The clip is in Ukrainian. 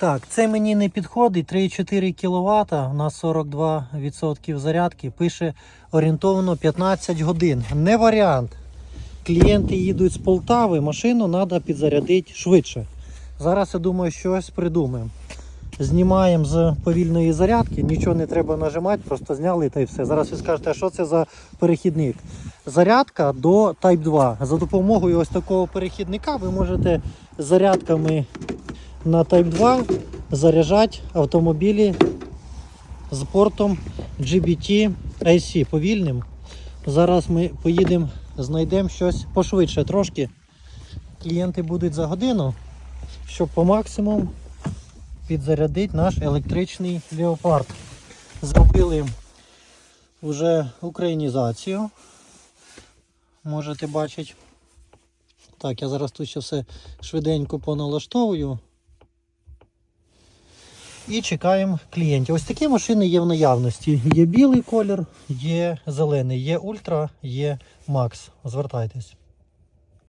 Так, це мені не підходить. 3,4 кВт на 42% зарядки. Пише орієнтовно 15 годин. Не варіант. Клієнти їдуть з Полтави, машину треба підзарядити швидше. Зараз я думаю, щось придумаємо. Знімаємо з повільної зарядки, нічого не треба нажимати, просто зняли та й все. Зараз ви скажете, а що це за перехідник? Зарядка до Type 2. За допомогою ось такого перехідника ви можете зарядками на Type 2 заряджати автомобілі з портом GBT AC повільним. Зараз ми поїдемо, знайдемо щось пошвидше трошки. Клієнти будуть за годину, щоб по максимуму підзарядити наш електричний леопард. Зробили вже українізацію. Можете бачити. Так, я зараз тут ще все швиденько поналаштовую. І чекаємо клієнтів. Ось такі машини є в наявності. Є білий колір, є зелений, є ультра, є макс. Звертайтесь.